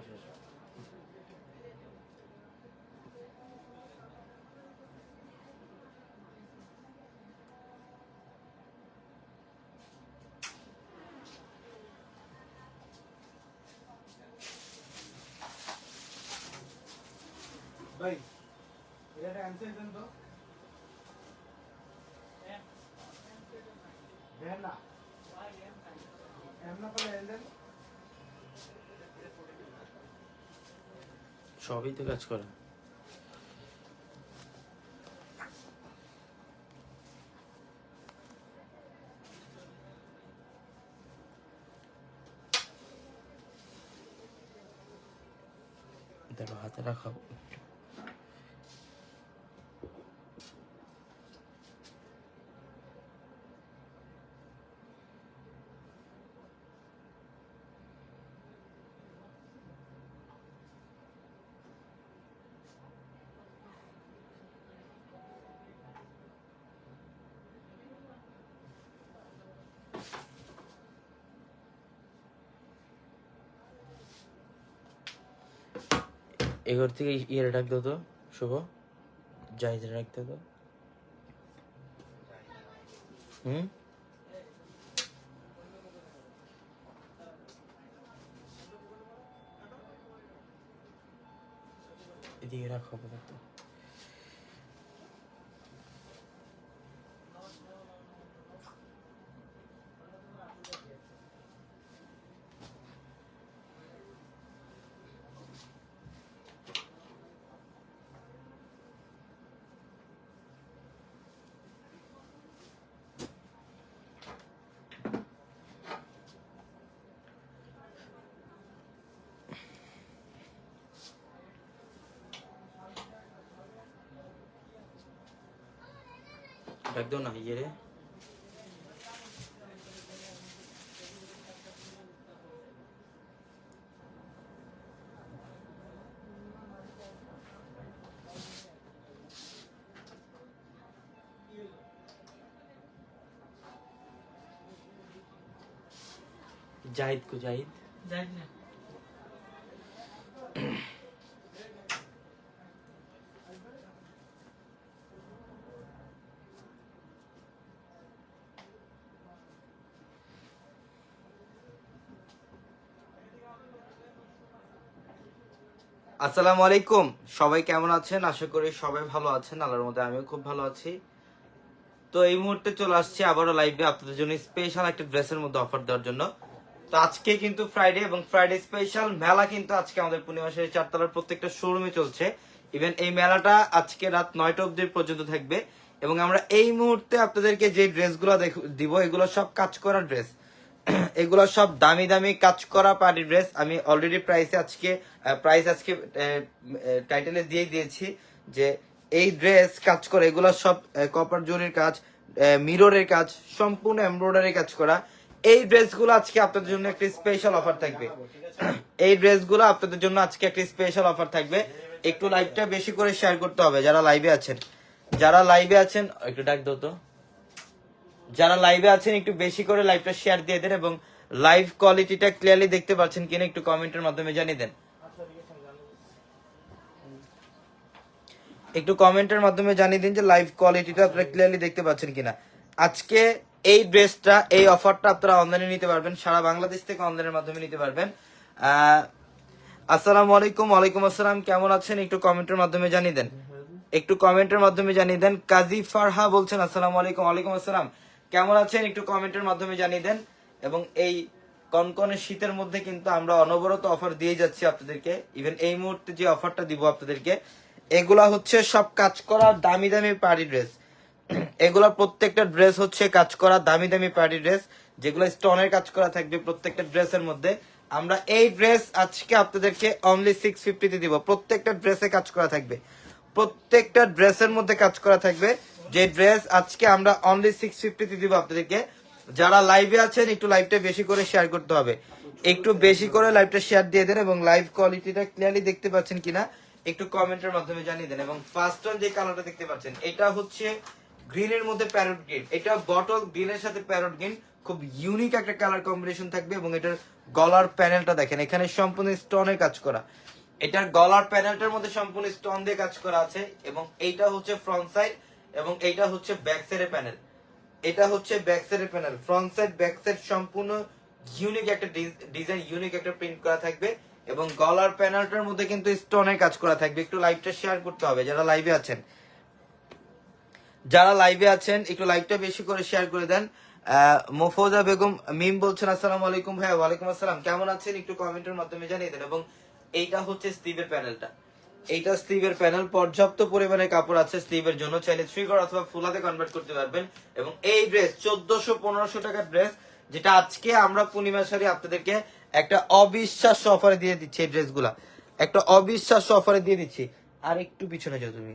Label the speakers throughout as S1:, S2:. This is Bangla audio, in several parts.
S1: পাশে আসো।
S2: ভাই এটা অ্যান্সার দেন তো দেন না এম না পেলে এল দেন
S1: সবই তো কাজ করে। দেখো হাতে রাখাবো এঘর থেকে ইয়ে ডাক তো শুভ। জাহিদ ডাক তো। হুম? এদিকে রাখো আপাতত। ডাক দাও না ইয়ে রে জাহিদ কো জাহিদ আসসালামু আলাইকুম। সবাই কেমন আছেন? আশা করি সবাই ভালো আছেন। আল্লাহর মধ্যে আমিও খুব ভালো আছি। তো এই মুহূর্তে চলে আসছি আবারও লাইভে আপনাদের জন্য স্পেশাল একটা ড্রেসের মধ্যে অফার দেওয়ার জন্য। তো আজকে কিন্তু ফ্রাইডে এবং ফ্রাইডে স্পেশাল মেলা কিন্তু আজকে আমাদের পূর্ণিমাসের চারতলার প্রত্যেকটা শোরুমে চলছে। ইভেন এই মেলাটা আজকে রাত নয়টা অবধি পর্যন্ত থাকবে। এবং আমরা এই মুহূর্তে আপনাদেরকে যে ড্রেসগুলো দিব, এগুলো সব কাজ করা ড্রেস এগুলো সব দামি দামি কাজ করা পার্টি ড্রেস আমি অলরেডি প্রাইসে আজকে প্রাইস আজকে টাইটেলে দিয়ে দিয়েছি যে এই ড্রেস কাজ করে, এগুলো সব কপার জরির কাজ মিররের কাজ, সম্পূর্ণ এমব্রয়ডারি কাজ করা। এই ড্রেসগুলো আজকে আপনাদের জন্য একটা স্পেশাল অফার থাকবে। এই ড্রেসগুলো আপনাদের জন্য আজকে একটা স্পেশাল অফার থাকবে। একটু লাইভটা বেশি করে শেয়ার করতে হবে যারা লাইভে আছেন। যারা লাইভে আছেন, একটু ডাক দাও তো। যারা লাইভে আছেন, একটু বেশি করে লাইভটা শেয়ার দিয়ে দেন এবং লাইভ কোয়ালিটিটা ক্লিয়ারলি দেখতে পাচ্ছেন কিনা একটু কমেন্টের মাধ্যমে জানিয়ে দেন। একটু কমেন্টের মাধ্যমে জানিয়ে দিন যে লাইভ কোয়ালিটিটা আপনারা ক্লিয়ারলি দেখতে পাচ্ছেন কিনা। আজকে এই ড্রেসটা এই অফারটা আপনারা অনলাইনে নিতে পারবেন, সারা বাংলাদেশ থেকে অনলাইনের মাধ্যমে নিতে পারবেন। আসসালামু আলাইকুম, ওয়ালাইকুম আসসালাম, কেমন আছেন? একটু কমেন্টের মাধ্যমে জানিয়ে দেন। একটু কমেন্টের মাধ্যমে জানিয়ে দেন। কাজী ফারহা বলছেন, আসসালামু আলাইকুম, ওয়ালাইকুম আসসালাম। কেমন আছেন একটু কমেন্টের মাধ্যমে জানিয়ে দেন। এবং এই কনকনে শীতের মধ্যে কিন্তু আমরা অনবরত অফার দিয়ে যাচ্ছি আপনাদেরকে। ইভেন এই মুহূর্তে যে অফারটা দিব আপনাদেরকে, এগুলা হচ্ছে সব কাজ করা দামি দামি পার্টি ড্রেস এগুলা প্রত্যেকটা ড্রেস হচ্ছে কাজ করা দামি দামি পার্টি ড্রেস যেগুলো স্টোনের কাজ করা থাকবে প্রত্যেকটা ড্রেসের মধ্যে। আমরা এই ড্রেস আজকে আপনাদেরকে অনলি সিক্স ফিফটিতে দিব। প্রত্যেকটা ড্রেসে কাজ করা থাকবে। প্রত্যেকটা ড্রেসের মধ্যে কাজ করা থাকবে। যে ড্রেস আজকে আমরা অনলি সিক্স ফিফটিতে দিব আপনাদেরকে। যারা লাইভে আছেন, একটু লাইভটা বেশি করে শেয়ার করতে হবে। একটু বেশি করে লাইভটা শেয়ার দিয়ে দেন এবং লাইভ কোয়ালিটিটা ক্লিয়ারলি দেখতে পাচ্ছেন কিনা, একটু কমেন্টের মাধ্যমে জানিয়ে দেন। এবং ফার্স্ট অন যে কালারটা দেখতে পাচ্ছেন, এটা হচ্ছে গ্রিনের মধ্যে প্যারট গ্রিন এটা বটল গ্রিনের সাথে প্যারট গ্রিন খুব ইউনিক একটা কালার কম্বিনেশন থাকবে এবং এটার গলার প্যানেলটা দেখেন, এখানে সম্পূর্ণ স্টোনের কাজ করা। এটার গলার প্যানেলটার মধ্যে সম্পূর্ণ স্টোন দিয়ে কাজ করা আছে এবং এইটা হচ্ছে ফ্রন্ট সাইড এবং এইটা হচ্ছে ব্যাক সাইডের প্যানেল এটা হচ্ছে ব্যাক সাইডের panel front side back side সম্পূর্ণ ইউনিক একটা ডিজাইন ইউনিক একটা প্রিন্ট করা থাকবে এবং গলার প্যানেলটার মধ্যে কিন্তু স্টোনের কাজ করা থাকবে। একটু লাইভটা শেয়ার করতে হবে যারা লাইভে আছেন। যারা লাইভে আছেন, একটু লাইভটা বেশি করে শেয়ার করে দেন। মোফোজা বেগম, মিম বলছেন, আসসালামু আলাইকুম ভাইয়া, ওয়ালাইকুম আসসালাম। কেমন আছেন? একটু কমেন্টের মাধ্যমে জানিয়ে দেন। এবং এইটা হচ্ছে স্টিভের প্যানেলটা এইটা স্লিভের প্যানেল, পর্যাপ্ত পরিমাণে কাপড় আছে স্লিভের জন্য। চাইলে থ্রি অথবা ফুলাতে কনভার্ট করতে পারবেন। এবং এই ড্রেস চোদ্দশো পনেরোশো টাকার ড্রেস যেটা আজকে আমরা পূর্ণিমা শাড়ি আপনাদেরকে একটা অবিশ্বাস্য অফারে দিয়ে দিচ্ছি এই ড্রেসগুলা একটা অবিশ্বাস্য অফারে দিয়ে দিচ্ছি। আর একটু পিছনে যাও তুমি।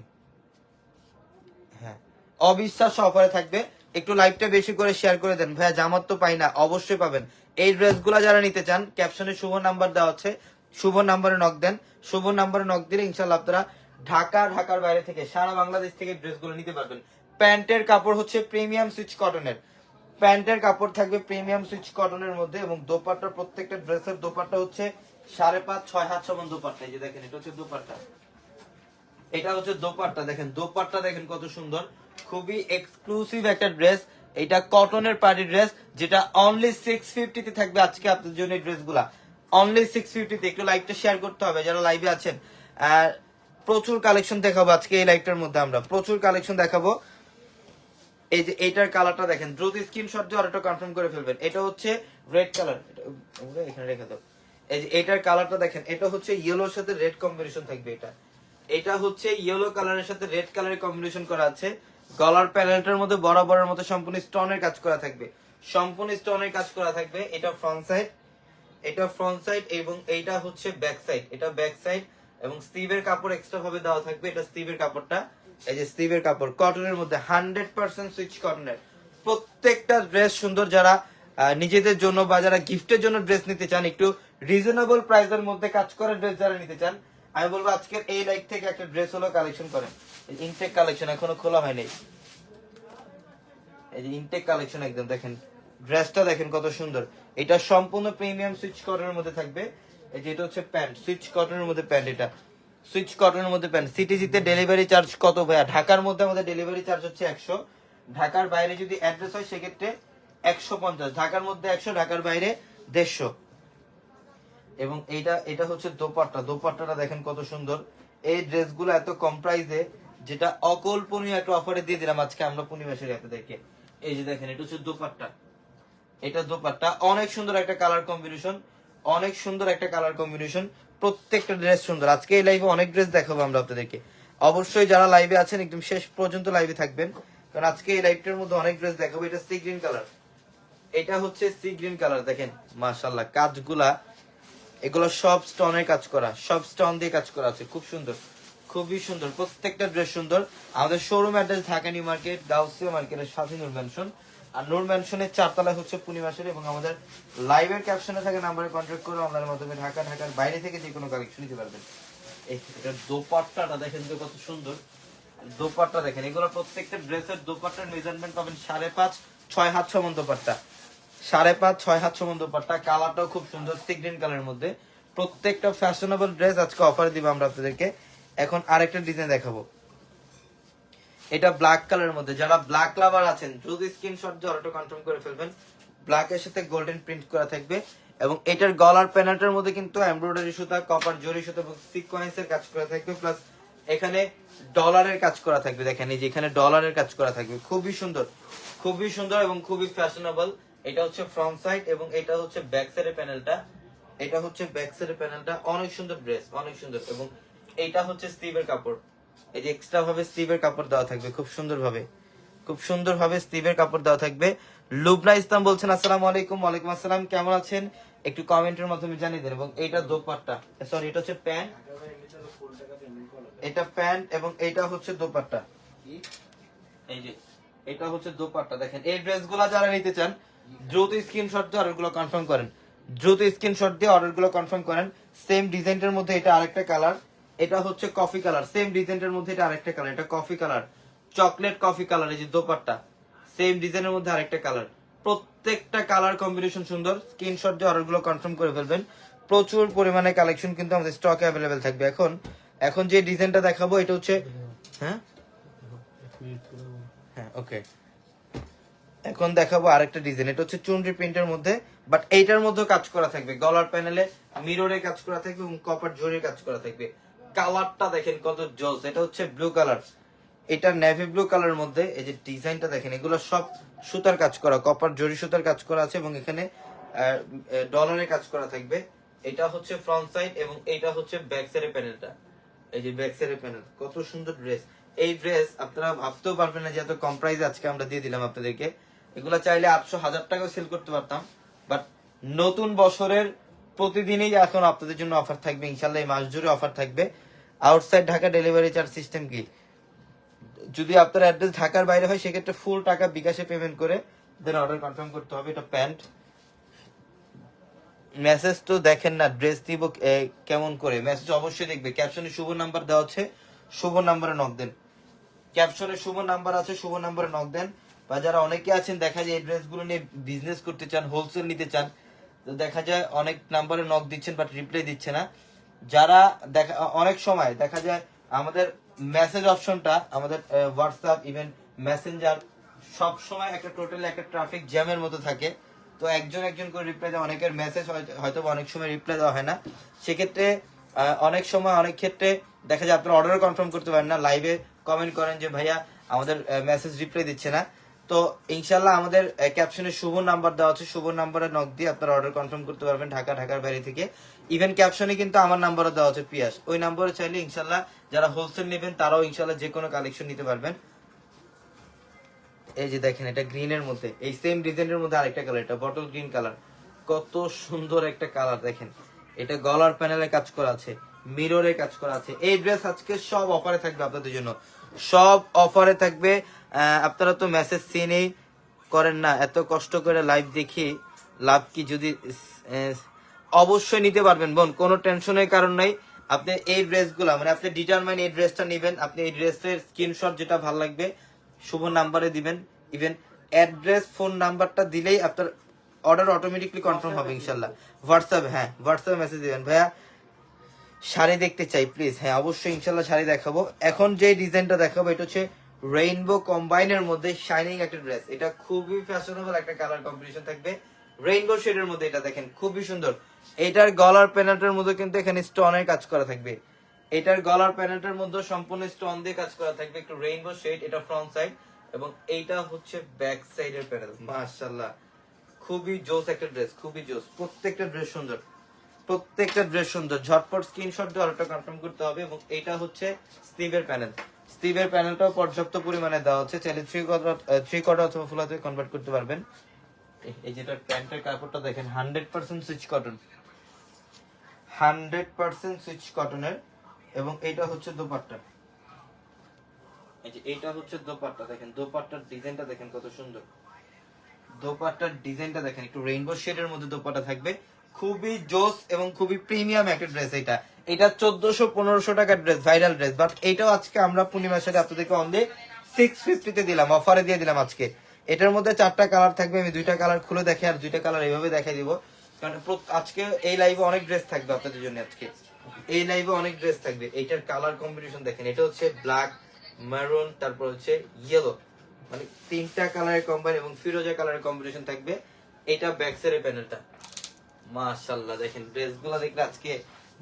S1: হ্যাঁ অবিশ্বাস্য অফারে থাকবে। একটু লাইভটা বেশি করে শেয়ার করে দেন। ভাইয়া, জামাত তো পাই না, অবশ্যই পাবেন। এই ড্রেসগুলো যারা নিতে চান ক্যাপশনে শুভ নাম্বার দেওয়া আছে। শুভ নাম্বারে নক দেন। শুভ নাম্বারে নক দিলে ইনশাল্লাহ আপনারা ঢাকা, ঢাকার বাইরে থেকে সারা বাংলাদেশ থেকে ড্রেসগুলো নিতে পারবেন। প্যান্টের কাপড় হচ্ছে প্রিমিয়াম সুইচ কটনের প্যান্টের কাপড় থাকবে প্রিমিয়াম সুইচ কটনের মধ্যে এবং দোপাট্টা, প্রত্যেকটা ড্রেসের দোপাট্টা হচ্ছে সাড়ে পাঁচ, ছয় হাত সমান দোপাট্টা। এই যে দেখেন, এটা হচ্ছে দোপাট্টা। এটা হচ্ছে দোপাট্টা। দেখেন দোপাট্টা দেখেন কত সুন্দর। খুবই এক্সক্লুসিভ একটা ড্রেস এটা কটনের পার্টি ড্রেস যেটা অনলি সিক্স ফিফটিতে থাকবে আজকে আপনাদের জন্য এই ড্রেসগুলা অনলি সিক্স ফিফটিতে একটু লাইভটা শেয়ার করতে হবে, যারা লাইভে আছেন। আর প্রচুর কালেকশন দেখাবো আজকে এই লাইভটার মধ্যে আমরা। প্রচুর কালেকশন দেখাবো। এই যে এইটার কালারটা দেখেন, দ্রুত স্ক্রিনশট দিয়ে অর্ডারটা কনফার্ম করে ফেলবেন। এটা হচ্ছে রেড কালার এখানে রেখে দাও। এই যে এটার কালারটা দেখেন, এটা হচ্ছে ইয়েলোর সাথে রেড কম্বিনেশন থাকবে এটা। এটা হচ্ছে ইয়েলো কালারের সাথে রেড কালারের কম্বিনেশন করা আছে। গলার প্যানেলটার মধ্যে বরাবরের মতো সম্পূর্ণ স্টোনের কাজ করা থাকবে। সম্পূর্ণ স্টোনের কাজ করা থাকবে। এটা ফ্রন্ট সাইড এটা ফ্রন্ট সাইড এবং এইটা হচ্ছে ব্যাক সাইড এটা ব্যাক সাইড এবং স্টিভের কাপড় এক্সট্রা ভাবে দেওয়া থাকবে। এটা স্টিভের কাপড়টা। এই যে স্টিভের কাপড়। কটনের মধ্যে হান্ড্রেড পার্সেন্ট সুইচ কটনের প্রত্যেকটা ড্রেস সুন্দর যারা নিজেদের জন্য বা যারা গিফটের জন্য ড্রেস নিতে চান, একটু রিজনেবল প্রাইসের মধ্যে কাজ করে ড্রেস যারা নিতে চান, আমি বলব আজকের এই লাইক থেকে একটা ড্রেস হলো কালেকশন করেন। ইনটেক কালেকশন এখনও খোলা হয়নি। এই যে ইনটেক কালেকশন একদম দেখেন। ড্রেসটা দেখেন কত সুন্দর। এটা সম্পূর্ণ প্রিমিয়াম সুইচ কটনের মধ্যে থাকবে। এই যে এটা হচ্ছে প্যান্ট সুইচ কটনের মধ্যে প্যান্ট এটা। সুইচ কটনের মধ্যে প্যান্ট সিটিজিতে ডেলিভারি চার্জ কত ভাইয়া? ঢাকার মধ্যে আমাদের ডেলিভারি চার্জ হচ্ছে একশো। ঢাকার বাইরে যদি অ্যাড্রেস হয়, সেক্ষেত্রে একশো পঞ্চাশ। ঢাকার মধ্যে একশো, ঢাকার বাইরে দেড়শো। এবং এইটা, এটা হচ্ছে দোপাট্টা। দোপাট্টাটা দেখেন কত সুন্দর। এই ড্রেসগুলো এত কম প্রাইসে যেটা অকল্পনীয় একটা অফারে দিয়ে দিলাম আজকে আমরা পূর্ণিমাসের আপনাদেরকে এই যে দেখেন, এটা হচ্ছে দোপাট্টা। এটা দোপাট্টা। অনেক সুন্দর একটা কালার কম্বিনেশন অনেক সুন্দর একটা কালার কম্বিনেশন প্রত্যেকটা ড্রেস সুন্দর। আজকে এই লাইভে অনেক ড্রেস দেখাবো আমরা আপনাদেরকে। অবশ্যই যারা লাইভে আছেন, একদম শেষ পর্যন্ত লাইভে থাকবেন। কারণ আজকে এই লাইভটার মধ্যে অনেক ড্রেস দেখাবো। এটা সি গ্রিন কালার এটা হচ্ছে সি গ্রিন কালার দেখেন। মাশাল্লাহ কাজগুলা, এগুলো সব স্টোনের কাজ করা। সব স্টোন দিয়ে কাজ করা আছে। খুব সুন্দর। খুবই সুন্দর। প্রত্যেকটা ড্রেস সুন্দর। আমাদের showroom address Dhaka new market, Gausia মার্কেটের সাথে নূর ম্যানশন আর নূর ম্যানশনের চারতলায় হচ্ছে পূর্ণিমাসের এবং আমাদের লাইভের ক্যাপশনে থাকে নাম্বারে কন্ট্যাক্ট করে আমাদের মাধ্যমে ঢাকা, ঢাকার বাইরে থেকে যে কোনো কালেকশন নিতে পারবেন। এই এটা দোপাট্টাটা দেখেন তো কত সুন্দর। দোপাট্টা দেখেন, এগুলো প্রত্যেকটা ড্রেসের দোপাট্টার মেজারমেন্ট পাবেন সাড়ে পাঁচ, ছয় হাত সমান দোপাট্টা। সাড়ে পাঁচ, ছয় হাত সমান দোপাট্টা, কালারটাও খুব সুন্দর সি গ্রিন কালারের মধ্যে। প্রত্যেকটা ফ্যাশনেবল ড্রেস আজকে অফার দিব আমরা আপনাদেরকে। এখন আরেকটা ডিজাইন দেখাবো। এটা ব্ল্যাক কালারের মধ্যে। যারা ব্ল্যাক লাভার আছেন, যদি স্ক্রিনশট দিয়ে অর্ডারটা কনফার্ম করে ফেলবেন ব্ল্যাক এর সাথে গোল্ডেন প্রিন্ট করা থাকবে এবং এটার গলার প্যানেলটার মধ্যে কিন্তু এমব্রয়ডারি সুতা কপার জরি সুতা এবং সিকোয়েন্সের কাজ করা থাকবে। প্লাস এখানে ডলারের কাজ করা থাকবে। দেখেন, এই যে এখানে ডলারের কাজ করা থাকবে। খুবই সুন্দর। খুবই সুন্দর এবং খুবই ফ্যাশনেবল এটা হচ্ছে ফ্রন্ট সাইড এবং এটা হচ্ছে ব্যাক সাইডের প্যানেলটা এটা হচ্ছে ব্যাক সাইডের প্যানেলটা অনেক সুন্দর ড্রেস অনেক সুন্দর। এবং এটা হচ্ছে স্টিভের কাপড়। এই যে এক্সট্রা ভাবে স্টিভের কাপড় দেওয়া থাকবে, খুব সুন্দর ভাবে। খুব সুন্দর ভাবে স্টিভের কাপড় দেওয়া থাকবে। লুবনা ইসলাম বলছেন, আসসালামু আলাইকুম, ওয়ালাইকুম আসসালাম, কেমন আছেন? একটু কমেন্টের মাধ্যমে জানিয়ে দেন, এবং এইটা দোপাট্টা সরি এটা হচ্ছে প্যান্ট। এটা প্যান্ট এবং এটা হচ্ছে দোপাট্টা। এই যে, এটা হচ্ছে দোপাট্টা, দেখেন, এই ড্রেসগুলো যারা নিতে চান, দ্রুত স্ক্রিনশট দিয়ে অর্ডারগুলো কনফার্ম করেন। দ্রুত স্ক্রিনশট দিয়ে অর্ডারগুলো কনফার্ম করেন। সেম ডিজাইনটার মধ্যে এটা আরেকটা কালার। এটা হচ্ছে কফি কালার সেম ডিজাইনটার মধ্যে এটা আরেকটা কালার এটা coffee colour chocolate coffee colour এই যে দোপাট্টা। সেম ডিজাইনের মধ্যে আরেকটা কালার প্রত্যেকটা কালার কম্বিনেশন সুন্দর। স্ক্রিনশট দিয়ে অর্ডারগুলো কনফার্ম করে ফেলবেন। প্রচুর পরিমাণে কালেকশন কিন্তু আমাদের স্টক অ্যাভেলেবেল থাকবে। এখন এখন যে ডিজাইনটা দেখাবো, এটা হচ্ছে হ্যাঁ? হ্যাঁ ওকে এখন দেখাবো আরেকটা ডিজাইন এটা হচ্ছে চুনরি প্রিন্টের মধ্যে বাট এইটার মধ্যেও কাজ করা থাকবে। গলার প্যানেলে মিররে কাজ করা থাকবে এবং কপার জরির কাজ করা থাকবে। কালারটা দেখেন কত জোস, এটা হচ্ছে ব্লু কালার এটা নেভি ব্লু কালারের মধ্যে, এই যে ডিজাইনটা দেখেন, এগুলো সব সুতার কাজ করা কপার জরি সুতার কাজ করা আছে এবং এখানে ডলারের কাজ করা থাকবে। এটা হচ্ছে ফ্রন্ট সাইড এবং এটা হচ্ছে ব্যাক সাইডের প্যানেলটা এই যে ব্যাক সাইডের প্যানেল কত সুন্দর ড্রেস এই ড্রেস আপনারা ভাবতেও পারবেন না যে এত কম প্রাইস আজকে আমরা দিয়ে দিলাম আপনাদেরকে। এগুলা চাইলে আটশো হাজার টাকাও সেল করতে পারতাম। বাট নতুন বছরের প্রতিদিনই এখন আপনাদের জন্য অফার থাকবে, ইনশাল্লাহ এই মাস জুড়ে অফার থাকবে। Outside Dhaka delivery charge system কি? যদি আপনার অ্যাড্রেস ঢাকার বাইরে হয়, সেক্ষেত্রে ফুল টাকা বিকাশে পেমেন্ট করে দেন অর্ডার কনফার্ম করতে হবে। এটা প্যান্ট মেসেজ তো দেখেন না ড্রেস দিব কেমন করে? মেসেজ অবশ্যই দেখবে। ক্যাপশনে শুভ নাম্বার দেওয়া হচ্ছে শুভ নাম্বারে নক দেন। ক্যাপশনে শুভ নাম্বার আছে, শুভ নাম্বারে নক দেন। বা যারা অনেকে আছেন, দেখা যায় এই ড্রেসগুলো নিয়ে বিজনেস করতে চান হোলসেল নিতে চান, তো দেখা যায় অনেক নাম্বারে নক দিচ্ছেন বাট রিপ্লাই দিচ্ছে না। যারা দেখা, অনেক সময় দেখা যায় আমাদের মেসেজ অপশনটা আমাদের হোয়াটসঅ্যাপ ইভেন মেসেঞ্জার সব সময় একটা টোটাল একটা ট্রাফিক জ্যামের মতো থাকে। তো একজন একজন করে রিপ্লাই দেওয়া অনেকের মেসেজ হয়তো অনেক সময় রিপ্লাই দেওয়া হয় না। সেক্ষেত্রে অনেক সময়, অনেক ক্ষেত্রে দেখা যায় আপনারা অর্ডার কনফার্ম করতে পারেন না লাইভে কমেন্ট করেন যে, ভাইয়া, আমাদের মেসেজ রিপ্লাই দিচ্ছে না। তো ইনশাল্লাহ আমাদের ক্যাপশনে শুভ নাম্বার দেওয়া আছে। শুভ নাম্বারে নক দিয়ে আপনারা অর্ডার কনফার্ম করতে পারবেন ঢাকা, ঢাকার বাইরে থেকে। ইভেন ক্যাপশনে কিন্তু আমার নাম্বারও দেওয়া আছে পিয়াস। ওই নাম্বারে চাইলে ইনশাল্লাহ যারা হোলসেল নেবেন, তারাও ইনশাল্লাহ যে কোনো কালেকশন নিতে পারবেন। এই যে দেখেন, এটা গ্রিনের মধ্যে। এই সেম ডিজাইনের মধ্যে আরেকটা কালার এটা বটল গ্রিন কালার কত সুন্দর একটা কালার দেখেন। এটা গলার প্যানেলে কাজ করা আছে মিররে কাজ করা আছে। এই ড্রেস আজকে সব অফারে থাকবে আপনাদের জন্য। সব অফারে থাকবে। আপনারা তো মেসেজ সিনেই করেন না। এত কষ্ট করে লাইভ দেখি, লাভ কি যদি অবশ্যই নিতে পারবেন। বোন, কোনো টেনশনের কারণ নাই। আপনি এই ড্রেসগুলো মানে আপনি ডিটারমাইন এই ড্রেসটা নেবেন, আপনি এই ড্রেসের স্ক্রিনশট যেটা ভালো লাগবে, শুভ নাম্বারে দিবেন। ইভেন অ্যাড্রেস ফোন নাম্বারটা দিলেই আপনার অর্ডার অটোমেটিকলি কনফার্ম হবে ইনশাল্লাহ হোয়াটসঅ্যাপ হ্যাঁ হোয়াটসঅ্যাপে মেসেজ দিবেন। ভাইয়া, শাড়ি দেখতে চাই প্লিজ হ্যাঁ অবশ্যই ইনশাল্লাহ শাড়ি দেখাবো। এখন যে ডিজাইনটা দেখাবো, এটা হচ্ছে রেইনবো কম্বাইনের মধ্যে শাইনিং একটা ড্রেস এটা খুবই ফ্যাশনেবল একটা কালার কম্বিনেশন থাকবে। রেইনবো শেডের মধ্যে এটা দেখেন, খুবই সুন্দর। এটার গলার প্যানেলটার মধ্যে কিন্তু এখানে স্টোনের কাজ করা থাকবে। এটার গলার প্যানেলটার মধ্যে সম্পূর্ণ স্টোন দিয়ে কাজ করা থাকবে একটু রেইনবো শেড এটা ফ্রন্ট সাইড এবং এইটা হচ্ছে ব্যাক সাইডের প্যানেল মাশাআল্লাহ। খুবই জোস একটা ড্রেস খুবই জোস। প্রত্যেকটা ড্রেস সুন্দর। প্রত্যেকটা ড্রেস সুন্দর। ঝটপট স্ক্রিনশট দিয়ে অর্ডারটা কনফার্ম করতে হবে এবং এটা হচ্ছে স্টিভের প্যানেল স্টিভের প্যানেলটাও পর্যাপ্ত পরিমাণে দেওয়া হচ্ছে চাইলে থ্রি কোয়ার্টার থ্রি কোয়ার্টার অথবা ফুল হাতে কনভার্ট করতে পারবেন। এই- যেটা প্যান্টের কাপড়টা দেখেন, hundred percent Swiss cotton. Hundred percent Swiss কটনের, এবং এইটা হচ্ছে দোপাট্টা। এই যে এইটা হচ্ছে দোপাট্টা, দেখেন, দোপাট্টার ডিজাইনটা দেখেন কত সুন্দর। দোপাট্টার ডিজাইনটা দেখেন, একটু রেইনবো শেডের মধ্যে দোপাট্টা থাকবে। খুবই জোস এবং খুবই প্রিমিয়াম একটা ড্রেস এটা। এটা চোদ্দশো পনেরোশো টাকার ড্রেস ভাইরাল ড্রেস বাট এইটাও আজকে আমরা পূর্ণিমার সাথে আপনাদেরকে অনলি সিক্স ফিফটিতে দিলাম অফারে দিয়ে দিলাম আজকে। এটার মধ্যে চারটা কালার থাকবে, আমি দুইটা কালার খুলে দেখে আর দুইটা কালার এইভাবে দেখাই দিব। কারণ আজকে এই লাইভে অনেক ড্রেস থাকবে আপনাদের জন্য আজকে। এই লাইভে অনেক ড্রেস থাকবে। এইটার কালার কম্বিনেশন দেখেন, এটা হচ্ছে ব্ল্যাক মেরুন তারপর হচ্ছে ইয়েলো মানে তিনটা কালারের কম্বাইন এবং ফিরোজা কালারের কম্বিনেশন থাকবে। এটা ব্যাক সাইডের প্যানেলটা মাশাআল্লাহ, দেখেন ড্রেসগুলো দেখলে আজকে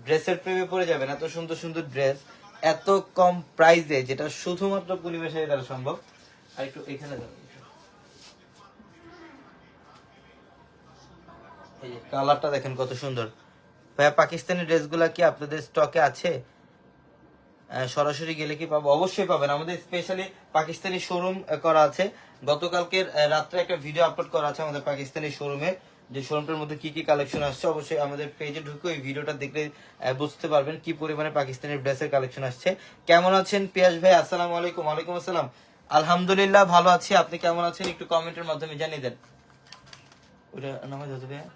S1: ড্রেসের প্রেমে পড়ে যাবেন, এত সুন্দর সুন্দর ড্রেস এত কম প্রাইসে যেটা শুধুমাত্র পরিবেশে দ্বারা সম্ভব। আর একটু এখানে যান। কালারটা দেখেন কত সুন্দর। ভাইয়া, পাকিস্তানি ড্রেসগুলো কি আপনাদের স্টকে আছে? সরাসরি গেলে কি পাবো? অবশ্যই পাবেন। আমাদের স্পেশালি পাকিস্তানি শোরুম করা আছে। গতকালকের রাত্রে একটা ভিডিও আপলোড করা আছে আমাদের পাকিস্তানি শোরুমে যে শোরুমটার মধ্যে কি কি কালেকশন আসছে, অবশ্যই আমাদের পেজে ঢুকে ওই ভিডিওটা দেখলে বুঝতে পারবেন কি পরিমাণে পাকিস্তানি ড্রেসের কালেকশন আসছে। কেমন আছেন পিয়াস ভাই? আসসালামু আলাইকুম। ওয়ালাইকুম আসসালাম। আলহামদুলিল্লাহ, ভালো আছি। আপনি কেমন আছেন একটু কমেন্টের মাধ্যমে জানিয়ে দেন। ওটা নামাজ হতে ভাইয়া?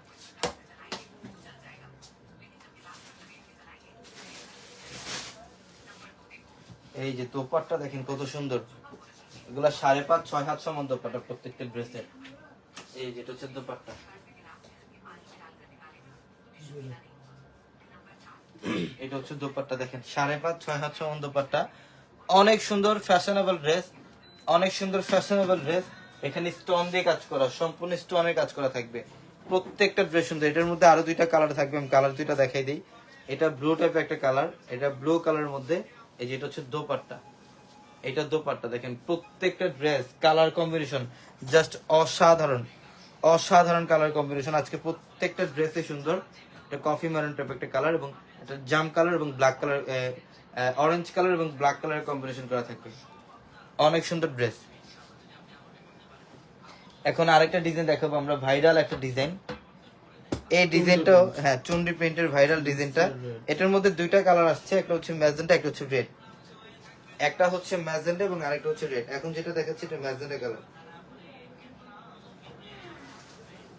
S1: এই যে তোপারটা দেখেন কত সুন্দর। এগুলা সাড়ে পাঁচ, ছয় হাত সমান দোপাট্টা প্রত্যেকটা ড্রেসের এই যেটা হচ্ছে দোপাট্টা। এটা হচ্ছে দোপাট্টা দেখেন। সাড়ে পাঁচ, ছয় হাত সমান দোপাট্টা। অনেক সুন্দর ফ্যাশনেবল ড্রেস অনেক সুন্দর ফ্যাশনেবল ড্রেস এখানে স্টোন দিয়ে কাজ করা, সম্পূর্ণ স্টোনের কাজ করা থাকবে। প্রত্যেকটা ড্রেস সুন্দর। এটার মধ্যে আরও দুইটা কালার থাকবে, আমি কালার দুইটা দেখাই দিই। এটা ব্লু টাইপের একটা কালার এটা ব্লু কালারের মধ্যে এই যে এটা হচ্ছে দোপাট্টা। এটা দোপাট্টা, দেখেন প্রত্যেকটা ড্রেস কালার কম্বিনেশন জাস্ট অসাধারণ। অসাধারণ কালার কম্বিনেশন আজকে প্রত্যেকটা ড্রেসে সুন্দর। এটা কফি মেরুন টাইপ একটা কালার এবং এটা জাম কালার এবং ব্ল্যাক কালার অরেঞ্জ কালার এবং ব্ল্যাক কালার কম্বিনেশন করা থাকবে। অনেক সুন্দর ড্রেস এখন আরেকটা ডিজাইন দেখাবো, আমরা ভাইরাল একটা ডিজাইন এই ডিজাইনটাও হ্যাঁ চুন্ডি প্রিন্টের ভাইরাল ডিজাইনটা। এটার মধ্যে দুইটা কালার আসছে একটা হচ্ছে ম্যাজেন্টা একটা হচ্ছে রেড একটা হচ্ছে ম্যাজেন্টা এবং আরেকটা হচ্ছে রেড এখন যেটা দেখাচ্ছে এটা ম্যাজেন্টা কালার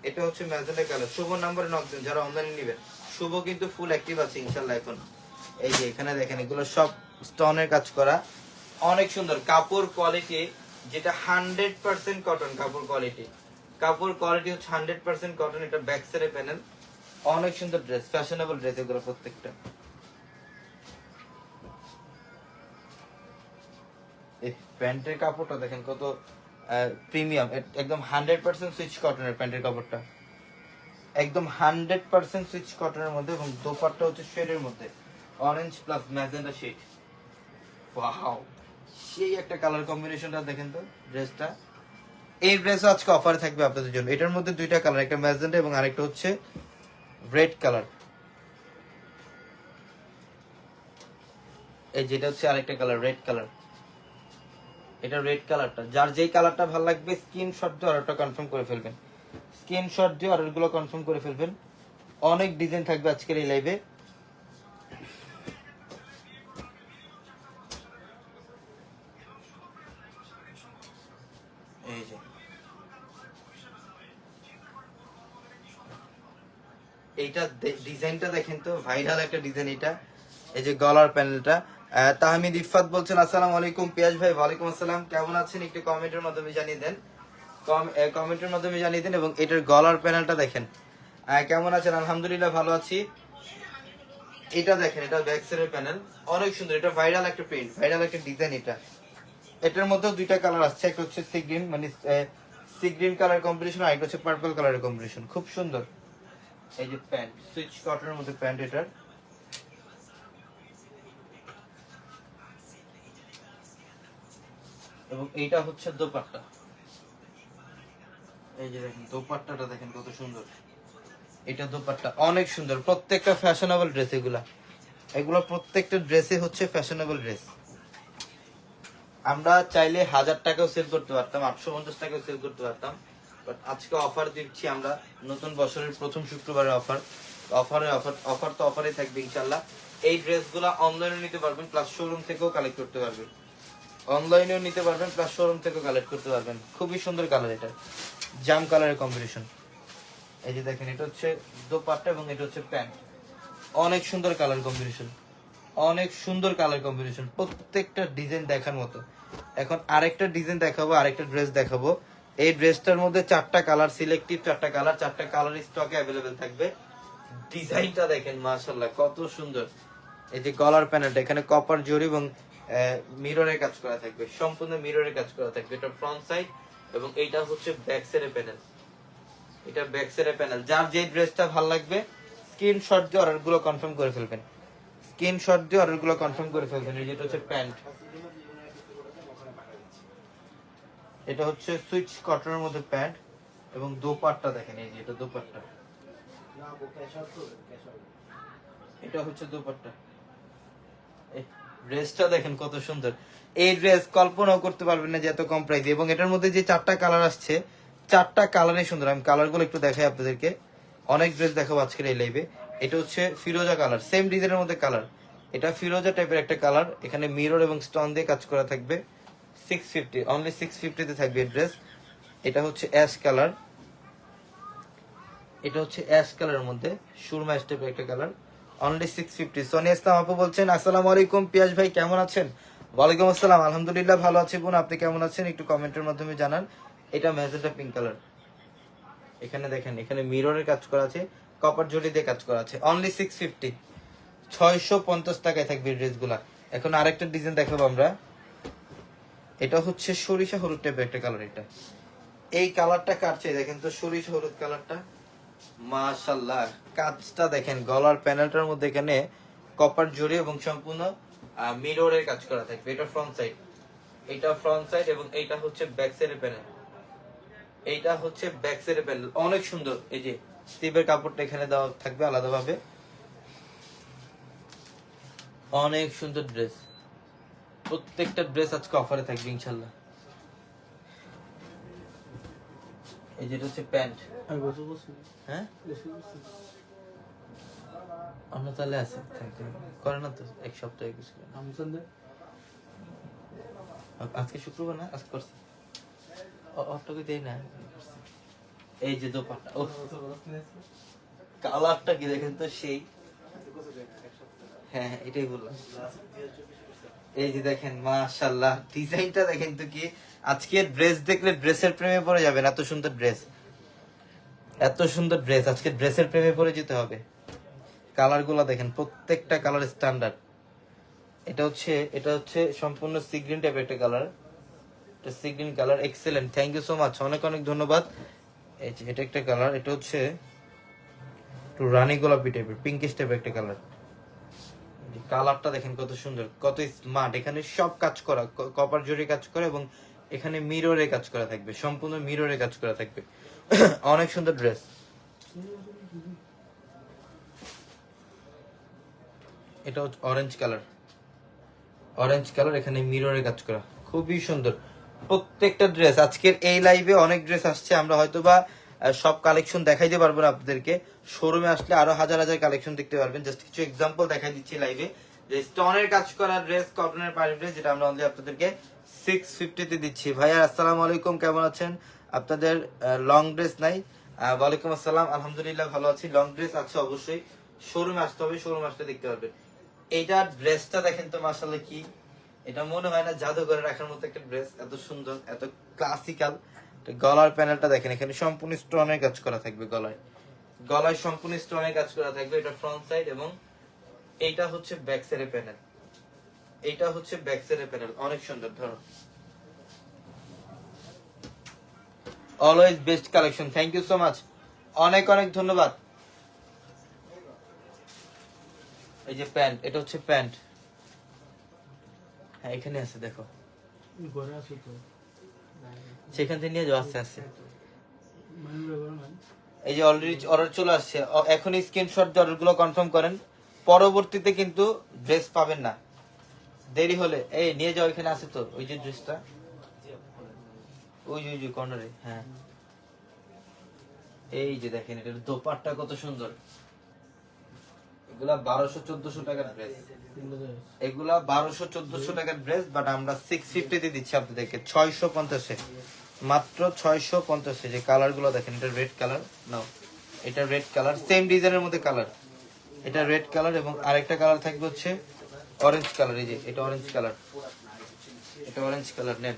S1: এটা হচ্ছে ম্যাজেন্টা কালার শুভ নাম্বারে নক দিন যারা অনলাইনে নেবেন। শুভ কিন্তু ফুল অ্যাক্টিভ আছে ইনশাল্লাহ এখন। এই যে এখানে দেখেন এগুলো সব স্টোনের কাজ করা। অনেক সুন্দর। কাপড় কোয়ালিটি যেটা হান্ড্রেড পার্সেন্ট কটন কাপড় কোয়ালিটি কাপড় কোয়ালিটি হচ্ছে হান্ড্রেড পার্সেন্ট কটন এটা ব্যাক সাইডে প্যানেল অনেক সুন্দর ড্রেস ফ্যাশনেবল ড্রেস এগুলো প্রত্যেকটা। প্যান্টের কাপড়টা দেখেন কত প্রিমিয়াম একদম হান্ড্রেড পার্সেন্ট সুইচ কটনের প্যান্টের কাপড়টা। একদম হান্ড্রেড পার্সেন্ট সুইচ কটনের মধ্যে এবং দোপাট্টা হচ্ছে শেডের মধ্যে। Orange plus magenta shade wow সেই একটা কালার কম্বিনেশনটা দেখেন তো ড্রেসটা এই ড্রেস আজকে অফারে থাকবে আপনাদের জন্য। এটার মধ্যে দুইটা কালার একটা ম্যাজেন্টা এবং আরেকটা হচ্ছে রেড কালার এই যেটা হচ্ছে আরেকটা কালার রেড কালার এটা রেড কালারটা যার যেই কালারটা ভালো লাগবে স্ক্রিনশট দিয়ে অর্ডারটা কনফার্ম করে ফেলবেন। স্ক্রিনশট দিয়ে অর্ডারগুলো কনফার্ম করে ফেলবেন। অনেক ডিজাইন থাকবে আজকের এই লাইভে ডিজাইনটা দেখেন তো ভাইরাল একটা ডিজাইন এটা। এই যে গলার প্যানেলটা তাহমিদ ইফাত বলছেন, আসসালামু আলাইকুম পিয়াজ ভাই, ওয়ালাইকুম আসসালাম। কেমন আছেন? একটু কমেন্টের মাধ্যমে জানিয়ে দেন। কমেন্টের মাধ্যমে জানিয়ে দেন এবং এটার গলার প্যানেলটা দেখেন। কেমন আছেন? আলহামদুলিল্লাহ ভালো আছি। এটা দেখেন, এটা ব্যাক সাইডের প্যানেল অনেক সুন্দর, এটা ভাইরাল একটা প্রিন্ট ভাইরাল একটা ডিজাইন এটা। এটার মধ্যেও দুইটা কালার আসছে একটা হচ্ছে সি গ্রিন মানে সি গ্রিন কালার কম্বিনেশন আর একটা হচ্ছে পার্পল কালারের কম্বিনেশন খুব সুন্দর। এই যে প্যান্ট, সুইচ কটনের মধ্যে প্যান্ট এটার। এবং এইটা হচ্ছে দোপাট্টা। এই যে দেখেন, দোপাট্টাটা দেখেন কত সুন্দর। এটা দোপাট্টা অনেক সুন্দর। প্রত্যেকটা ফ্যাশনেবল ড্রেস এগুলা। এগুলো প্রত্যেকটা ড্রেসে হচ্ছে ফ্যাশনেবল ড্রেস আমরা চাইলে হাজার টাকাও সেল করতে পারতাম, আটশো পঞ্চাশ টাকাও সেল করতে পারতাম। বাট আজকে অফার দিচ্ছি আমরা নতুন বছরের প্রথম শুক্রবারের অফার অফারে অফার অফার তো অফারে থাকবে ইনশাল্লাহ এই ড্রেসগুলো অনলাইনে নিতে পারবেন প্লাস শোরুম থেকেও কালেক্ট করতে পারবেন। অনলাইনেও নিতে পারবেন প্লাস শোরুম থেকেও কালেক্ট করতে পারবেন। খুবই সুন্দর কালার এটা। জাম কালারের কম্বিনেশন এই যে দেখেন, এটা হচ্ছে দোপাট্টা এবং এটা হচ্ছে প্যান্ট। অনেক সুন্দর কালার কম্বিনেশন অনেক সুন্দর কালার কম্বিনেশন প্রত্যেকটা ডিজাইন দেখার মতো। এখন আরেকটা ডিজাইন দেখাবো, আরেকটা ড্রেস দেখাবো। এই ড্রেসটার মধ্যে চারটা কালার সিলেক্টিভ চারটা কালার চারটা কালার স্টকে অ্যাভেলেবেল থাকবে। ডিজাইনটা দেখেন মাশাল্লাহ কত সুন্দর। এই যে গলার প্যানেলটা এখানে কপার জরি এবং মিররের কাজ করা থাকবে, সম্পূর্ণ মিররের কাজ করা থাকবে। এটা ফ্রন্ট সাইড এবং এইটা হচ্ছে ব্যাক সাইডের প্যানেল এটা ব্যাক সাইডের প্যানেল যার যে ড্রেসটা ভালো লাগবে স্ক্রিনশট দিয়ে অর্ডারগুলো কনফার্ম করে ফেলবেন। স্ক্রিনশট দিয়ে অর্ডারগুলো কনফার্ম করে ফেলবেন। এই যেটা হচ্ছে প্যান্ট। এটা হচ্ছে সুইচ কটনের মধ্যে প্যান্ট এবং দোপাট্টা দেখেন, এই যে এটা দোপাট্টা। এটা হচ্ছে দোপাট্টা। ড্রেসটা দেখেন কত সুন্দর। এই ড্রেস কল্পনাও করতে পারবেন না যে এত কম প্রাইস এবং এটার মধ্যে যে চারটা কালার আসছে, চারটা কালারই সুন্দর। আমি কালারগুলো একটু দেখাই আপনাদেরকে। অনেক ড্রেস দেখাবো আজকের এই লাইভে এটা হচ্ছে ফিরোজা কালার সেম ডিজাইনের মধ্যে কালার এটা ফিরোজা টাইপের একটা কালার এখানে মিরর এবং স্টোন দিয়ে কাজ করা থাকবে। সিক্স ফিফটি অনলি সিক্স ফিফটিতে থাকবে ড্রেস এটা হচ্ছে অ্যাশ কালার এটা হচ্ছে অ্যাশ কালারের মধ্যে সুরমা টাইপের একটা colour only six fifty Sonia Islam আপু বলছেন, আসসালামু আলাইকুম পিয়াস ভাই, কেমন আছেন? ওয়ালাইকুম আসসালাম, আলহামদুলিল্লাহ ভালো আছি বোন, আপনি কেমন আছেন? একটু কমেন্টের মাধ্যমে জানান। এটা ম্যাজেন্টা পিঙ্ক কালার এখানে দেখেন, এখানে মিররের কাজ করা আছে কপার জড়ি দিয়ে কাজ করা আছে। অনলি সিক্স ফিফটি ছয়শো পঞ্চাশ টাকায় থাকবে ড্রেসগুলা এখন আরেকটা ডিজাইন দেখাবো আমরা। এটা হচ্ছে সরিষা হলুদ টাইপের একটা কালার এটা। এই কালারটা কাটছে দেখেন তো, সরিষা হলুদ কালারটা মাশাল্লাহ কাজটা দেখেন, গলার প্যানেলটার মধ্যে এখানে কপার জড়ি এবং সম্পূর্ণ মিররের কাজ করা থাকবে। এটা ফ্রন্ট সাইড এটা ফ্রন্ট সাইড এবং এইটা হচ্ছে ব্যাক সাইডের প্যানেল এইটা হচ্ছে ব্যাক সাইডের প্যানেল অনেক সুন্দর। এই যে স্টিভের কাপড়টা এখানে দেওয়া থাকবে আলাদাভাবে। অনেক সুন্দর ড্রেস প্রত্যেকটা ড্রেস আজকে অফারে থাকবে ইনশাল্লাহ এই যেটা হচ্ছে প্যান্ট।
S2: আমি
S1: হ্যাঁ?
S2: করছি
S1: আমরা তাহলে আছে। করে না তো এক সপ্তাহে কিছু আজকে শুক্রবার না? আজকে করছি। অটকে দেই না। এই যে দোপাট্টা ও কালারটা কি দেখেন তো সেই। হ্যাঁ হ্যাঁ, এটাই বললাম। এই যে দেখেন মাশাল্লাহ ডিজাইনটা দেখেন তো কি আজকে ড্রেস দেখলে ড্রেসের প্রেমে পড়ে যাবেন, এত সুন্দর ড্রেস এত সুন্দর ড্রেস আজকে ড্রেসের প্রেমে পড়ে যেতে হবে। কালারগুলা দেখেন, প্রত্যেকটা কালার স্ট্যান্ডার্ড এটা হচ্ছে এটা হচ্ছে সম্পূর্ণ সিগ্রিন টাইপের একটা কালার এটা sea green colour excellent thank you so much অনেক অনেক ধন্যবাদ। এটা একটা কালার এটা হচ্ছে একটু রানী গোলাপি টাইপের পিঙ্কিশ টাইপের একটা কালার কালারটা দেখেন কত সুন্দর, কত স্মার্ট এখানে সব কাজ করা কপার জোরে কাজ করা এবং এখানে মিররে কাজ করা থাকবে, সম্পূর্ণ মিররে কাজ করা থাকবে। অনেক সুন্দর ড্রেস এটা অরেঞ্জ কালার অরেঞ্জ কালার এখানে মিররে কাজ করা। খুবই সুন্দর। প্রত্যেকটা ড্রেস আজকের এই লাইভে অনেক ড্রেস আসছে, আমরা হয়তো বা সব কালেকশন দেখাইতে পারব না আপনাদেরকে। শোরুমে আসলে আরও হাজার হাজার কালেকশন দেখতে পারবেন। জাস্ট কিছু এক্সাম্পল দেখাই দিচ্ছি লাইভে যে স্টোনের কাজ করা ড্রেস কটনের পাড়ি ড্রেস যেটা আমরা অনলি আপনাদেরকে সিক্স ফিফটিতে দিচ্ছি। ভাইয়া, আসসালামু আলাইকুম, কেমন আছেন? আপনাদের লং ড্রেস নাই? ওয়ালাইকুম আসসালাম, আলহামদুলিল্লাহ ভালো আছি। লং ড্রেস আছে অবশ্যই। শোরুমে আসতে হবে শোরুমে আসলে দেখতে পারবেন। এইটা ড্রেসটা দেখেন তো মাসাল্লাহ কি? এটা মনে হয় না জাদুঘরে রাখার মতো একটা ড্রেস এত সুন্দর, এত ক্লাসিক্যাল গলার প্যানেলটা দেখেন, এখানে সম্পূর্ণ স্টোনের কাজ করা থাকবে গলায়। গলায় সম্পূর্ণ স্টোনের কাজ করা থাকবে, এটা ফ্রন্ট সাইড এবং এইটা হচ্ছে ব্যাক সাইডের প্যানেল। এইটা হচ্ছে ব্যাক সাইডের প্যানেল, অনেক সুন্দর, ধরো। Always best collection thank you so much অনেক অনেক ধন্যবাদ। এই যে প্যান্ট, এটা হচ্ছে প্যান্ট। হ্যাঁ এখানে আছে, দেখো।
S2: ঘরে আছো তো।
S1: সেখান থেকে নিয়ে যাও, আস্তে আস্তে। এই যে অলরেডি অর্ডার চলে আসছে। এখনই স্ক্রিনশট অর্ডারগুলো কনফার্ম করেন। পরবর্তীতে কিন্তু ড্রেস পাবেন না। দেরি হলে, এই নিয়ে যাও, এখানে আছে তো, ওই যে ড্রেসটা ওই যে ওই যে কর্নারে হ্যাঁ। এই যে দেখেন, এটার দোপাট্টা কত সুন্দর। এগুলা বারোশো, চোদ্দশো টাকার ড্রেস এগুলা বারোশো, চোদ্দশো টাকার ড্রেস বাট আমরা সিক্স ফিফটিতে দিচ্ছি আপনাদেরকে, ছয়শো পঞ্চাশে। মাত্র ছয়শো পঞ্চাশে যে কালারগুলো দেখেন, এটা রেড কালার নাও, এটা রেড কালার সেম ডিজাইনের মধ্যে কালার এটা রেড কালার এবং আরেকটা কালার থাকবে হচ্ছে অরেঞ্জ কালার এই যে এটা অরেঞ্জ কালার এটা অরেঞ্জ কালার নেন।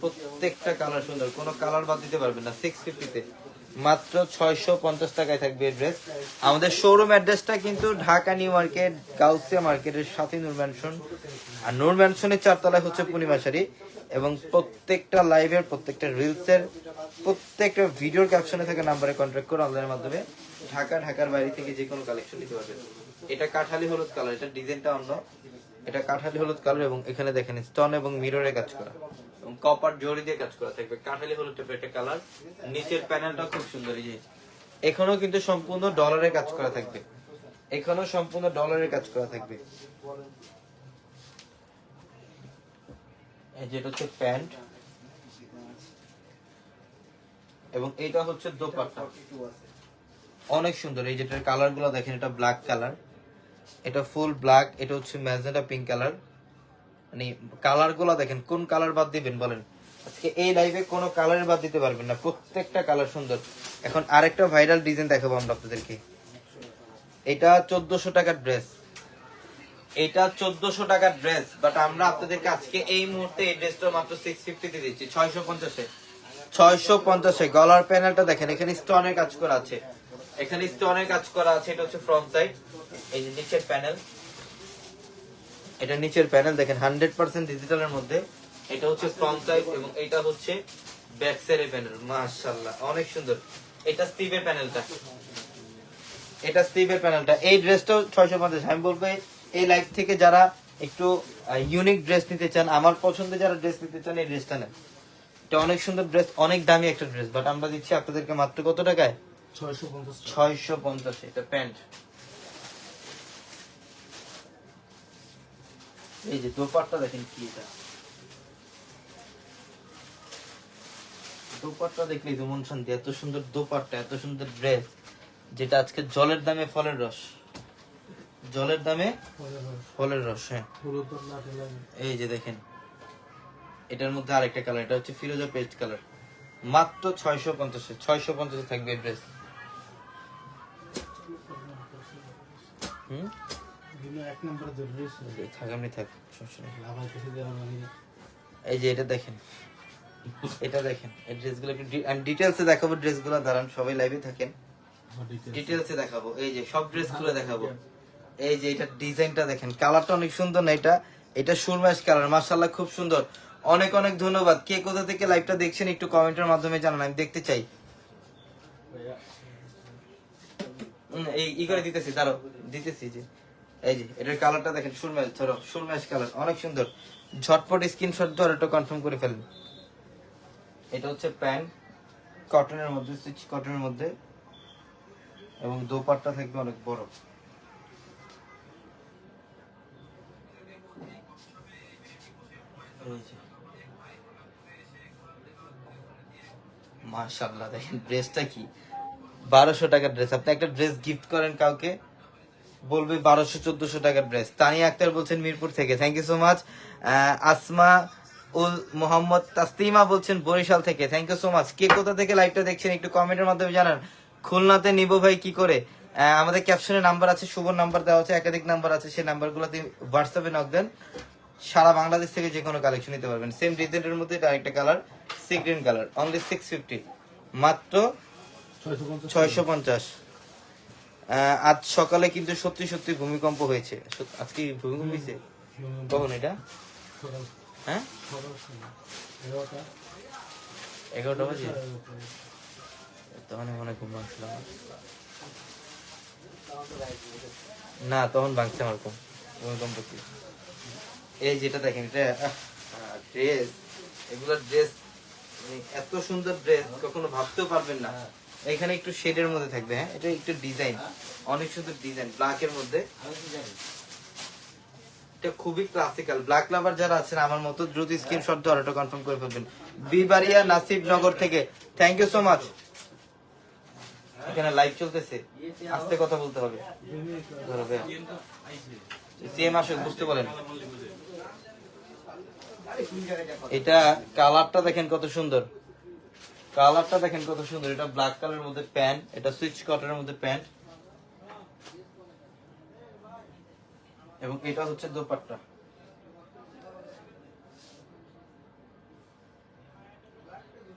S1: প্রত্যেকটা কালার সুন্দর, কোনো কালার বাদ দিতে পারবেন না সিক্স ফিফটিতে মাত্র ছয়শো পঞ্চাশ টাকায় থাকবে ড্রেস আমাদের শোরুম অ্যাড্রেসটা কিন্তু ঢাকা নিউ মার্কেট, গাউসিয়া মার্কেটের সাথে নূর ম্যানশন আর নূর ম্যানশনের চারতলায় হচ্ছে পূর্ণিমাশারি এবং প্রত্যেকটা লাইভের প্রত্যেকটা রিলসের প্রত্যেকটা ভিডিওর ক্যাপশনে থাকা নাম্বারে কন্ট্যাক্ট করে অনলাইনের মাধ্যমে ঢাকা, ঢাকার বাইরে থেকে যে কোনো কালেকশন নিতে পারবেন। এটা কাঠালি হলুদ কালার এটা ডিজাইনটা অন্য। এটা কাঠালি হলুদ কালার এবং এখানে দেখেন স্টোন এবং মিররে কাজ করা। এবং কপার জড়ি দিয়ে কাজ করা থাকবে। কাঠালি হলুদ টাইপের একটা কালার নিচের প্যানেলটা খুব সুন্দর, এই এখানেও কিন্তু সম্পূর্ণ ডলারের কাজ করা থাকবে। এখানেও সম্পূর্ণ ডলারের কাজ করা থাকবে। যেটা হচ্ছে প্যান্ট। এবং এটা হচ্ছে দোপাট্টা। অনেক সুন্দর। এই যেটার কালারগুলো দেখেন, এটা ব্ল্যাক কালার এটা ফুল ব্ল্যাক এটা হচ্ছে ম্যাজেন্টা পিঙ্ক কালার মানে কালারগুলো দেখেন, কোন কালার বাদ দিবেন বলেন? আজকে এই লাইভে কোনো কালার বাদ দিতে পারবেন না। প্রত্যেকটা কালার সুন্দর। এখন আরেকটা ভাইরাল ডিজাইন দেখাবো আমরা আপনাদেরকে। এটা চোদ্দশো টাকার ড্রেস এটা চোদ্দশো টাকার ড্রেস বাট আমরা আপনাদেরকে আজকে এই মুহূর্তে এই ড্রেসটা মাত্র সিক্স ফিফটিতে দিচ্ছি, ছয়শো পঞ্চাশে। ছয়শো পঞ্চাশে। গলার প্যানেলটা দেখেন, এখানে স্টোনের কাজ করা আছে। এখানে স্টোনের কাজ করা আছে, এটা হচ্ছে ফ্রন্ট সাইড এই যে নিচের প্যানেল এটা নিচের প্যানেল দেখেন হান্ড্রেড পার্সেন্ট ডিজিটালের মধ্যে। এটা হচ্ছে ফ্রন্ট সাইড এবং এটা হচ্ছে ব্যাক সাইডের প্যানেল মাশাআল্লাহ, অনেক সুন্দর। এটা স্টিভের প্যানেলটা এটা স্টিভের প্যানেলটা এই ড্রেসটাও ছয়শো পঞ্চাশ, আমি বলব এই- লাইফ থেকে যারা একটু ইউনিক ড্রেস নিতে চান আমার পছন্দের যারা ড্রেস নিতে চান এই ড্রেসটা নেন। এটা অনেক সুন্দর ড্রেস অনেক দামি একটা ড্রেস বাট আমরা দিচ্ছি আপনাদেরকে মাত্র কত টাকায়?
S2: ছয়শো পঞ্চাশ
S1: ছয়শো পঞ্চাশ এটা প্যান্ট এই যে দোপাট্টা দেখেন কি এটা। দোপাট্টা দেখলেই তো মন শান্তি এত সুন্দর দোপাট্টা এত সুন্দর ড্রেস যেটা আজকে জলের দামে ফলের রস। জলের দামে ফলের রস। হ্যাঁ। এই যে দেখেন এটার মধ্যে আরেকটা কালার এটা হচ্ছে ফিরোজা পেস্ট কালার মাত্র ছয়শো পঞ্চাশে ছয়শো পঞ্চাশে থাকবে এই ড্রেস হুম? এই যে এটা দেখেন এটা দেখেন এই ড্রেসগুলো একটু ডিটেলসে দেখাবো ড্রেসগুলো দাঁড়ান সবাই লাইভে থাকেন। ডিটেলসে দেখাবো এই যে সব ড্রেসগুলো দেখাবো। এই যে এটা ডিজাইনটা দেখেন, কালারটা অনেক সুন্দর না এটা? এটা সুরমাস কালার, মাশাআল্লাহ খুব সুন্দর। অনেক অনেক ধন্যবাদ। কে কোথা থেকে লাইভটা দেখছেন একটু কমেন্টের মাধ্যমে জানান, আমি দেখতে চাই। এই ই করে দিতেছি দিতেছি যে। এই যে, এটার কালারটা দেখেন কালার, অনেক সুন্দর। ঝটপট স্ক্রিনশট ধরে কনফার্ম করে এটা হচ্ছে কটনের মধ্যে সুইচ কটনের মধ্যে। এবং দোপাট্টা থাকবে অনেক বড়। এই যে। মাশাআল্লাহ, দেখেন ড্রেসটা কি? বারোশো টাকার ড্রেস আপনি একটা ড্রেস গিফট করেন কাউকে, বলবে বারোশো, চোদ্দশো টাকার ড্রেস তানিয়া আক্তার বলছেন মিরপুর থেকে। Thank you so much Asma ul Mohammad Taslima বলছেন বরিশাল থেকে। থ্যাংক ইউ সো মাচ কে কোথা থেকে লাইভটা দেখছেন একটু কমেন্টের মাধ্যমে জানান। খুলনাতে নিব ভাই কি করে? আমাদের ক্যাপশনে নাম্বার আছে শুভ নাম্বার দেওয়া আছে, একাধিক নাম্বার আছে, সেই নাম্বারগুলোতে হোয়াটসঅ্যাপে নক দেন। সারা বাংলাদেশ থেকে যে কোনো কালেকশন নিতে পারবেন। সেম ডিজাইনের মধ্যে এটা আরেকটা colour sea green colour only six fifty মাত্র
S2: ছয়শো পঞ্চাশ।
S1: আজ সকালে কিন্তু সত্যি সত্যি ভূমিকম্প হয়েছে। আজকে ভূমিকম্প হয়েছে? কখন এটা? হ্যাঁ?
S2: এগারোটা
S1: বাজে? তখন না, তখন ভাঙছে আমার ঘুম। ভূমিকম্প কি? এই যেটা দেখেন এটা ড্রেস এগুলো ড্রেস এত সুন্দর ড্রেস কখনো ভাবতেও পারবেন না। এখানে একটু শেডের মধ্যে থাকবে হ্যাঁ? এটা একটু ডিজাইন অনেক সুন্দর ডিজাইন ব্ল্যাক এর মধ্যে। এটা খুবই ক্লাসিক্যাল ব্ল্যাক লাভার যারা আছেন আমার মতো দ্রুত স্ক্রিনশট দিয়ে অর্ডারটা কনফার্ম করে ফেলবেন। বিবারিয়া নাসিব নগর থেকে থ্যাংক ইউ সো মাচ এখানে লাইভ চলতেছে। আস্তে কথা বলতে হবে। ধরো ভাইয়া। সিএম আসুক বুঝতে পারেন। এটা কালারটা দেখেন কত সুন্দর। কালারটা দেখেন কত সুন্দর। এটা ব্ল্যাক কালারের মধ্যে প্যান্ট, এটা সুইচ কটনের মধ্যে প্যান্ট। এবং এটা হচ্ছে দোপাট্টা।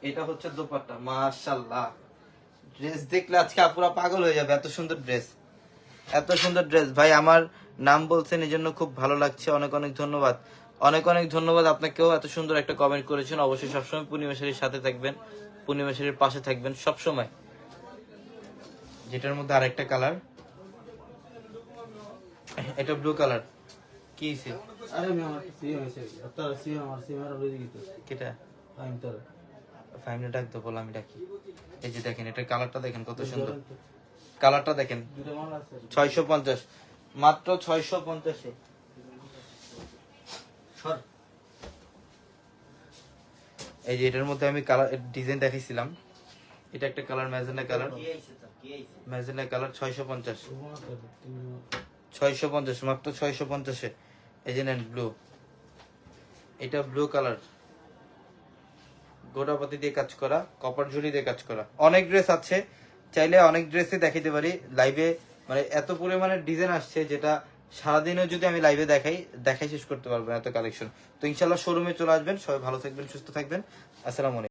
S1: এটা হচ্ছে দোপাট্টা, মাশাআল্লাহ। ড্রেস দেখলে আজকে আপুরা পাগল হয়ে যাবে, এত সুন্দর ড্রেস এত সুন্দর ড্রেস ভাই, আমার নাম বলছেন এই জন্য খুব ভালো লাগছে। অনেক অনেক ধন্যবাদ। অনেক অনেক ধন্যবাদ আপনাকেও এত সুন্দর একটা কমেন্ট করেছেন। অবশ্যই সবসময় পূর্ণিমাশারির সাথে থাকবেন পূর্ণিমাশারির পাশে থাকবেন সবসময়। যেটার মধ্যে আরেকটা কালার এটা ব্লু কালার কি হইছে?
S2: আরে আমি আমার সিএম হয়েছে তার সিএম আমার সিএম আর লই দিতে
S1: কেটা?
S2: আমি তোর।
S1: ডাক তো বল আমি ডাকি। এই যে দেখেন এটার কালারটা দেখেন কত সুন্দর। কালারটা দেখেন।
S2: দুটো মাল আছে।
S1: ছয়শো পঞ্চাশ। মাত্র ছয়শো পঞ্চাশে। সর। এই যে এটার মধ্যে আমি কালার ডিজাইন দেখাইছিলাম। এটা একটা colour magenta colour magenta colour ছয়শো পঞ্চাশ। ছয়শো পঞ্চাশ মাত্র ছয়শো পঞ্চাশে। এই যে নেন ব্লু এটা ব্লু কালার গোটাপাতি দিয়ে কাজ করা কপার ঝুড়ি দিয়ে কাজ করা। অনেক ড্রেস আছে। চাইলে অনেক ড্রেসই দেখাইতে পারি। লাইভে মানে এত পরিমাণে ডিজাইন আসছে যেটা সারাদিনও যদি আমি লাইভে দেখাই দেখাই শেষ করতে পারব এত কালেকশন তো ইনশাল্লাহ শোরুমে চলে আসবেন, সবাই ভালো থাকবেন, সুস্থ থাকবেন। আসসালামু